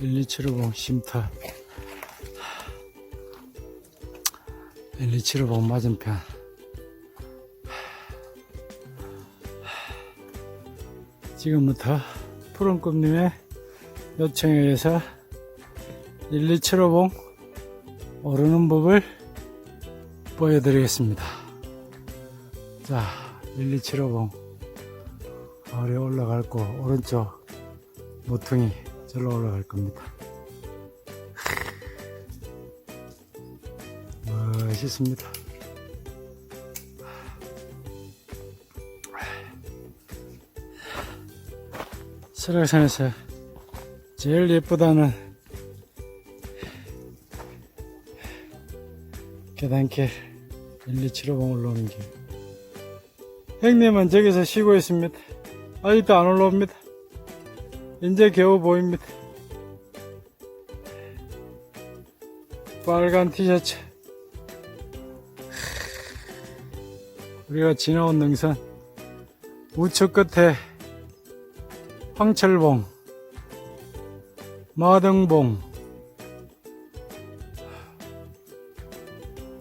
1275봉 쉼터 1275봉 맞은편. 지금부터 푸른꿈님의 요청에 의해서 1275봉 오르는 법을 보여드리겠습니다. 자, 1275봉 아래 올라갈 거 오른쪽 모퉁이 절로 올라갈 겁니다. 멋있습니다. 설악산에서 제일 예쁘다는 계단길 1275봉 올라오는 길. 형님은 저기서 쉬고 있습니다. 아직도 안 올라옵니다. 이제 겨우 보입니다. 빨간 티셔츠. 우리가 지나온 능선 우측 끝에 황철봉, 마등봉,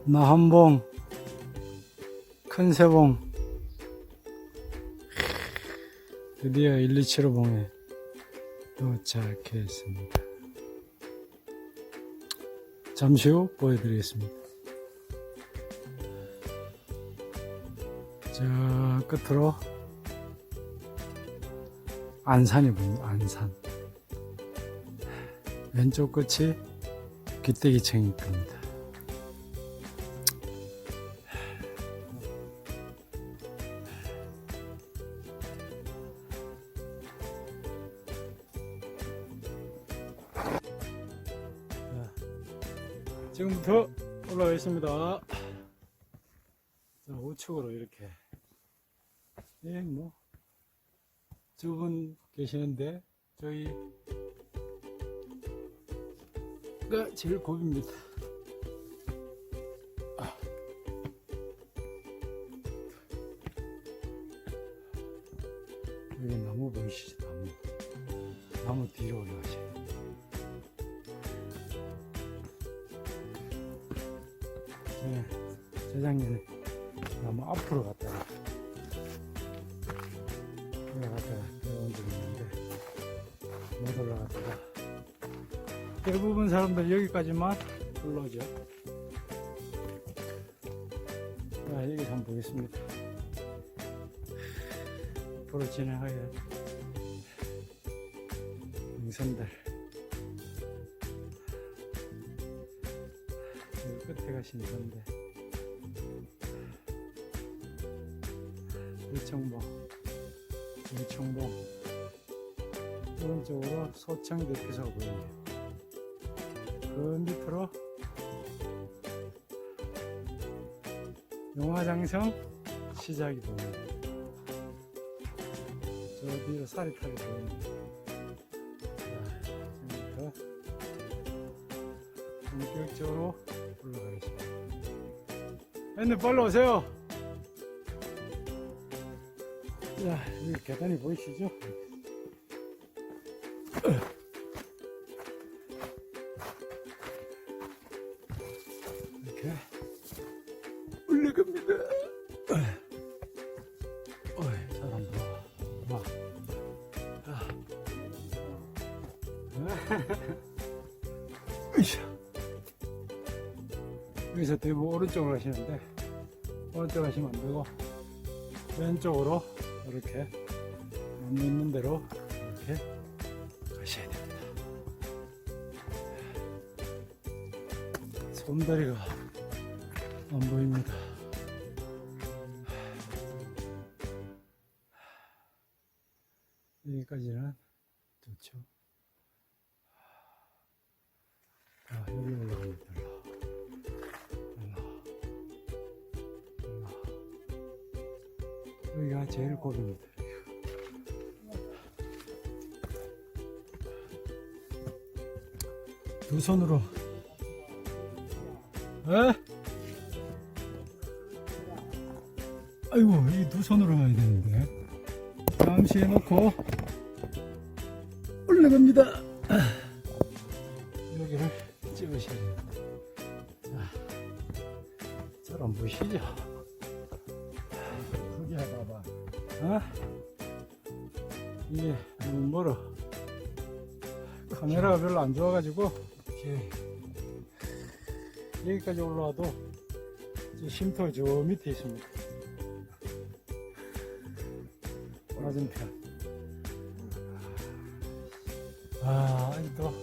나한봉, 큰새봉, 드디어 127호봉에 도착했습니다. 잠시 후 보여드리겠습니다. 저 끝으로 안산이 보입니다. 안산. 왼쪽 끝이 귀때기층일 겁니다. 자, 우측으로 이렇게. 예, 뭐, 두 분 계시는데, 저희가 제일 고비입니다. 아. 여기 나무 보이시죠? 나무. 나무 뒤로 올라가셔야 돼요. 네, 나무 앞으로 갔다가 올라갔다가 내려온 적이 있는데 못 올라갔다가 대부분 사람들 여기까지만 올라오죠. 자, 여기 한번 보겠습니다. 앞으로 진행하여 능선들 여기 끝에 가 신선데 일청봉 일청봉 오른쪽으로 소청 대피소가 보입니다 그 밑으로 용화장성 시작이 보입니다 저 뒤로 사리탑이 보입니다 자, 지금부터 본격적으로 올라가겠습니다. 형님 빨리 오세요. 자, 여기 계단이 보이시죠? 이렇게 올라갑니다. 어이, 사람 봐. 봐. 아. 여기서 대부분 오른쪽으로 가시는데 오른쪽 가시면 안 되고 왼쪽으로 이렇게 나무 있는 대로 이렇게 가셔야 됩니다. 솜다리가 안 보입니다. 여기까지는 좋죠. 자, 여기 올라갑니다. 제일 고비입니다. 두 손으로. 에? 아이고, 이 두 손으로 가야 되는데. 잠시 해놓고 올라갑니다. 여기까지 올라와도 저 쉼터 저 밑에 있습니다. 맞은편. 아, 아직도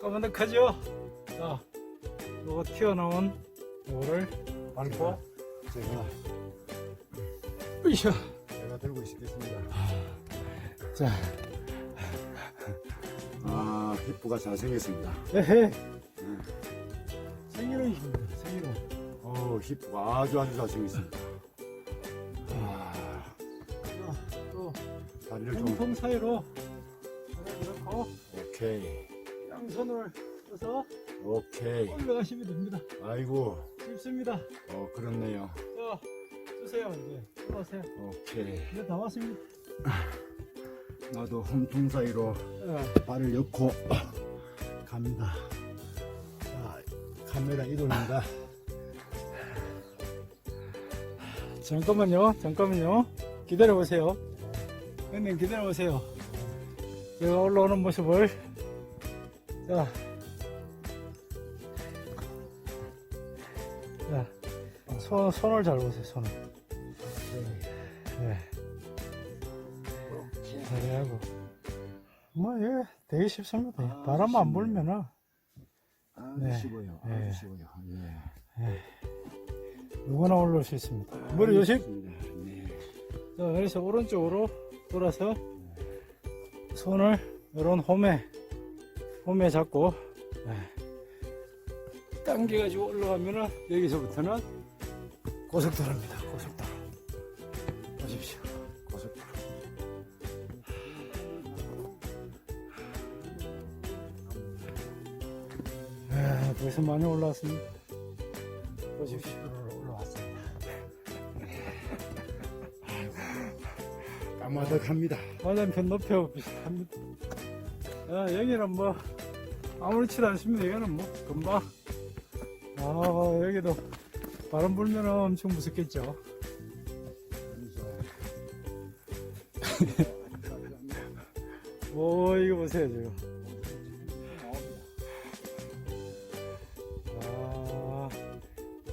까만득하죠? 자, 요거 튀어나온 요거를 밟고 제가 으쌰. 제가 들고 있겠습니다. 자, 아, 피부가 잘생겼습니다. 에헤. 어, 피부가 아주 아주 잘생겼습니다. 아, 또 다리를 좀 통통 사이로 하나 넣고 오케이, 양손을 써서 오케이. 올라가시면 됩니다. 아이고, 쉽습니다. 어, 그렇네요. 자, 쓰세요 이제. 올라오세요. 오케이. 이제 다 왔습니다. 나도 홈통 사이로 예. 발을 넣고 갑니다. 자, 카메라 이동입니다. 잠깐만요. 잠깐만요. 기다려 보세요. 형님 기다려 보세요. 제가 올라오는 모습을 자. 자, 손, 손을 잘 보세요, 손을. 네. 잘하고. 뭐, 예, 되게 쉽습니다. 아, 바람 안. 불면은, 네. 쉬워요. 네. 아주 쉬워요. 예. 누구나 올라올 수 있습니다. 머리 조심! 네. 자, 그래서 오른쪽으로 돌아서 손을 이런 홈에 홈에 잡고 네. 당겨가지고 올라가면은 여기서부터는 고속도로입니다. 고속도로. 보십시오. 고속도로. 아, 벌써 많이 올라왔습니다. 보십시오. 마득합니다. 맞은편 높여 비슷합니다. 아, 여기는 뭐, 아무렇지도 않습니다. 여기는 뭐, 금방. 아, 여기도 바람 불면 엄청 무섭겠죠. 오, 이거 보세요, 지금. 아,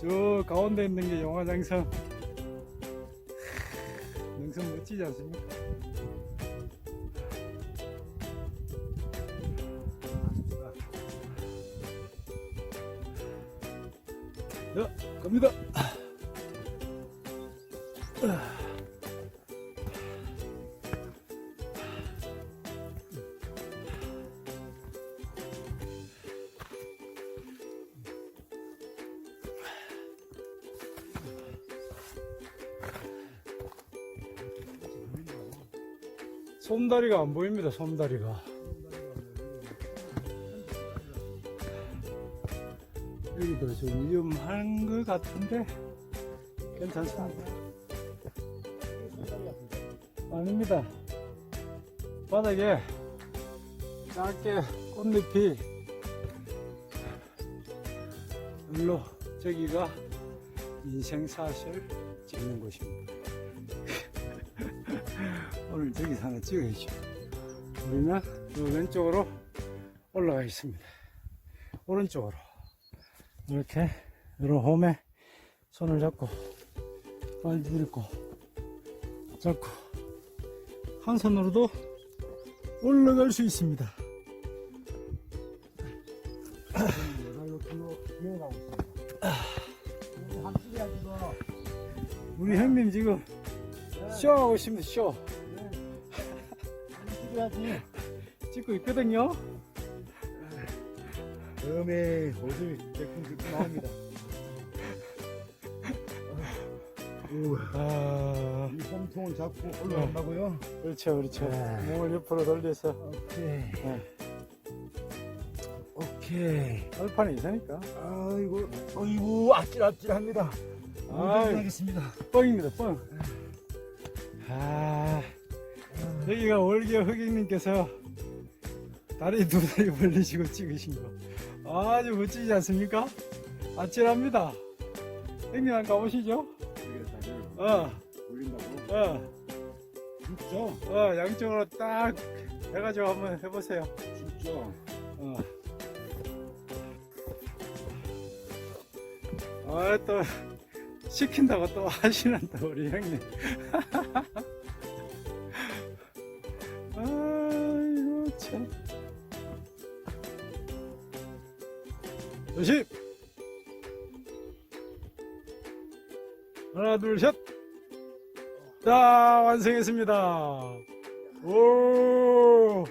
저 가운데 있는 게 용화장성. 멋지지 않습니까? 자, 갑니다. 솜다리가 안 보입니다, 솜다리가. 여기도 좀 위험한 것 같은데, 괜찮습니다. 아닙니다. 바닥에 작게 꽃잎이 물로 저기가 인생샷을 찍는 곳입니다. 오늘 저기서 하나 찍어야죠. 우리는 요 왼쪽으로 올라가 있습니다. 오른쪽으로 이렇게 이런 홈에 손을 잡고 발 들고 잡고 한 손으로도 올라갈 수 있습니다. 우리 형님 지금 쇼하고 있습니다. 쇼 해야지. 찍고 있거든요. 다음에 호주 제품 듣고 나옵니다. 오, 아, 이 홈통을 잡고 올라간다고요? 그렇죠, 그렇죠. 네. 몸을 옆으로 돌려서 오케이. 네. 오케이. 얼판이 이사니까 아이고, 아이고, 아찔아찔합니다. 아이. 하겠습니다. 뻥입니다, 뻥. 아, 여기가 월계 흑익님께서 다리 두 다리 벌리시고 찍으신 거 아주 멋지지 않습니까? 아찔합니다. 형님 한번 가보시죠. 어, 올린다고? 어, 진짜? 어, 양쪽으로 딱 해가지고 한번 해보세요. 진짜? 어. 아, 또, 시킨다고 또 하시는다, 우리 형님. 조심! 하나, 둘, 셋! 자, 완성했습니다. 오!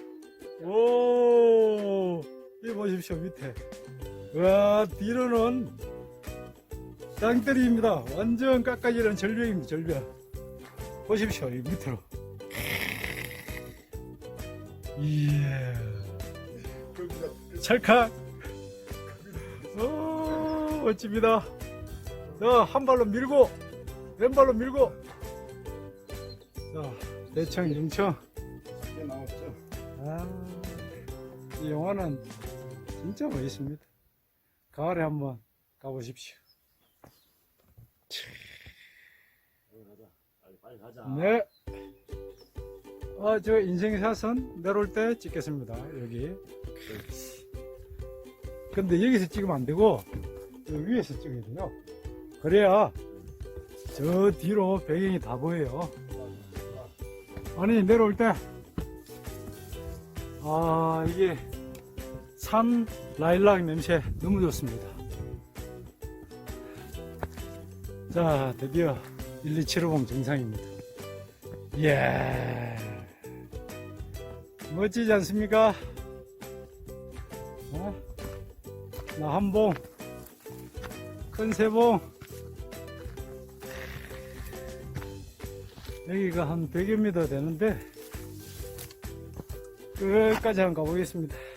오, 이 보십시오, 밑에. 와, 뒤로는 땅들입니다. 완전 깎아지는 절벽입니다, 절벽. 보십시오, 이 밑으로. 이야, 여기가 찰칵. 오, 멋집니다. 자, 한 발로 밀고, 왼발로 밀고. 자, 대청, 중청. 이게 나왔죠? 아, 이 영화는 진짜 멋있습니다. 가을에 한번 가보십시오. 빨리 빨리 가자. 네. 어, 저 인생사선 내려올 때 찍겠습니다. 여기. 근데 여기서 찍으면 안 되고, 저 위에서 찍어야 돼요. 그래야 저 뒤로 배경이 다 보여요. 아니, 내려올 때, 아, 이게 산 라일락 냄새 너무 좋습니다. 자, 드디어 1, 2, 7호봉 정상입니다. 이야, 멋지지 않습니까? 어? 나한 봉, 큰세 봉, 여기가 한 100여 미터 되는데, 끝까지 한번 가보겠습니다.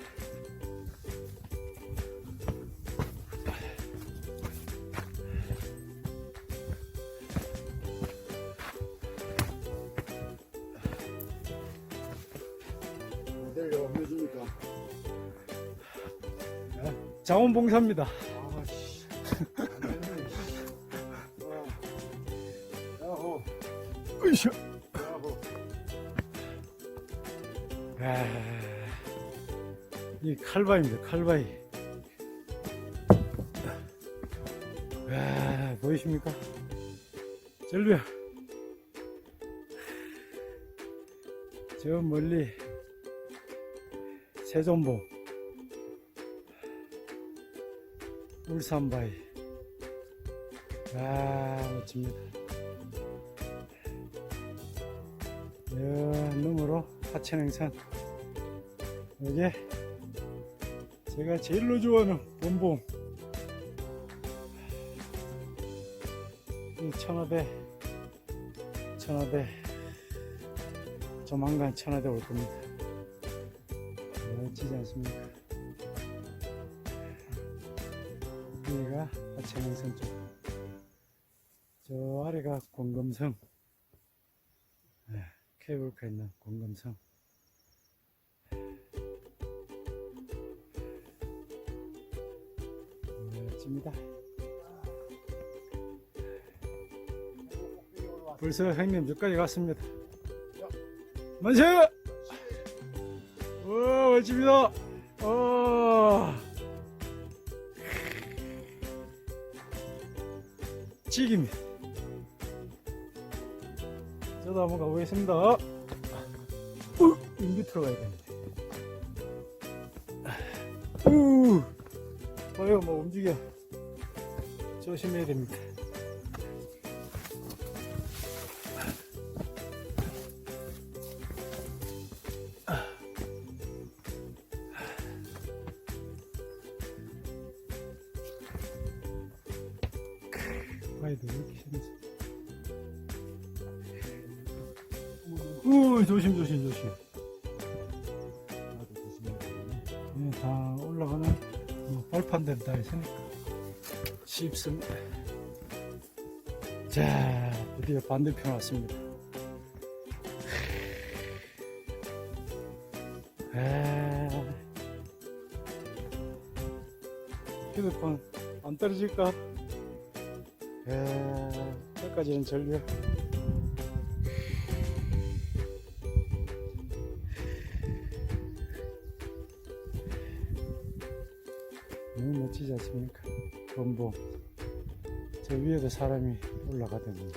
자원봉사입니다. 아씨. 이 칼바위입니다, 칼바위. 아, 보이십니까? 절벽. 저 멀리 세존봉, 울산바위. 아, 멋집니다. 여 너머로 하천행산. 여기 제가 제일로 좋아하는 본봉. 이 천하대, 천하대, 조만간 천하대 올 겁니다. 멋지지 않습니까? 하천행선 쪽. 저 아래가 공금성. 네, 케이블카 있는 공금성. 멋집니다. 벌써 형님 여기까지 갔습니다. 만세! 와, 멋집니다. 와. 찍입니다. 저도 한번 가보겠습니다. 어, 이 밑으로 가야 되는데. 우, 어여, 뭐 움직여. 조심해야 됩니다. 있습니다. 자, 드디어 반대편 왔습니다. 아, 휴대폰 안 떨어질까? 아, 여기까지는 절벽. 범봉. 저 위에도 사람이 올라가거든요.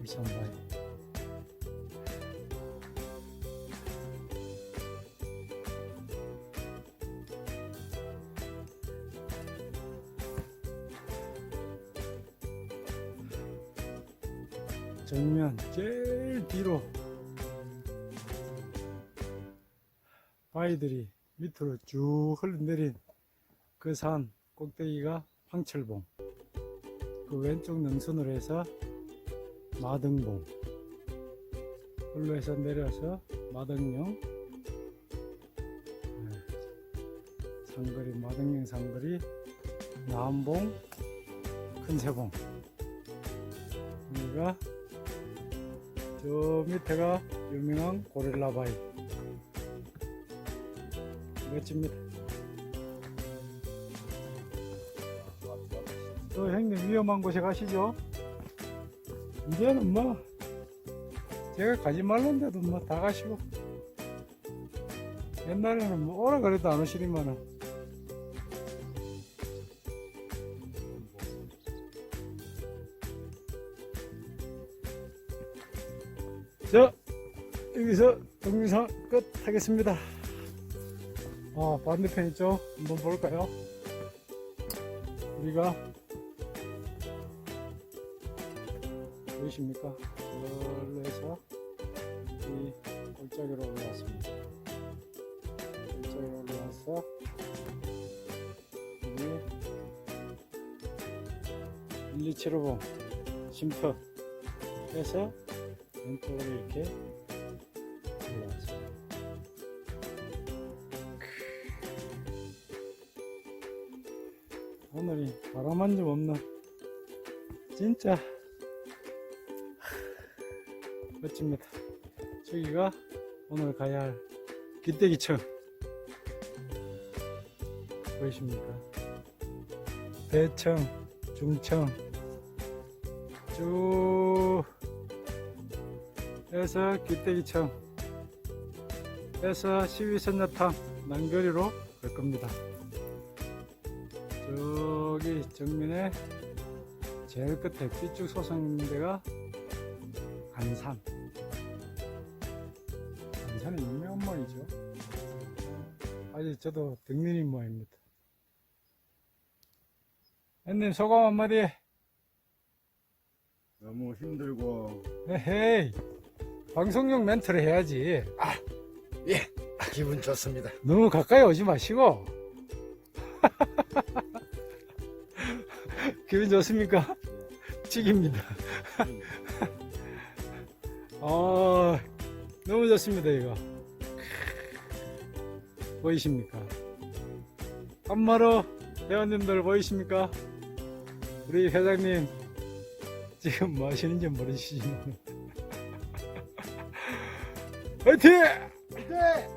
울산바위. 정면 제일 뒤로. 바위들이 밑으로 쭉 흘러내린 그 산 꼭대기가 황철봉. 그 왼쪽 능선으로 해서 마등봉. 흘러 해서 내려서 마등령. 네. 상거리 마등령 상거리 남봉 큰세봉. 여기가 저 밑에가 유명한 고릴라 바위. 멋집니다. 또 형님 위험한 곳에 가시죠. 이제는 뭐 제가 가지 말란데도 뭐 다 가시고. 옛날에는 뭐 오라 그래도 안 오시니만은 자 여기서 동영상 끝 하겠습니다. 아 반대편 있죠? 한번 볼까요? 우리가 보이십니까? 이걸로 해서 이 골짜기로 올라왔습니다. 골짜기로 올라와서 여기 1275번 쉼터 해서 왼쪽으로 이렇게 올라왔습니다. 오늘이 바람 한 점 없는 진짜 멋집니다. 저기가 오늘 가야 할 기대기층 보이십니까? 대청, 중청 쭉 해서 기대기청 해서 12선야탕 난거리로 갈 겁니다. 저기 정면에 제일 끝에 삐쭉 솟은 데가 안산. 안산은 유명한 모이죠. 아직 저도 등린인 모입니다. 형님 소감 한마디. 너무 힘들고 에헤이. 방송용 멘트를 해야지. 기분 좋습니다. 너무 가까이 오지 마시고. 기분 좋습니까? 찍입니다. 아, 너무 좋습니다, 이거. 보이십니까? 한마로 회원님들 보이십니까? 우리 회장님, 지금 뭐 하시는지 모르시지만. 화이팅! 네.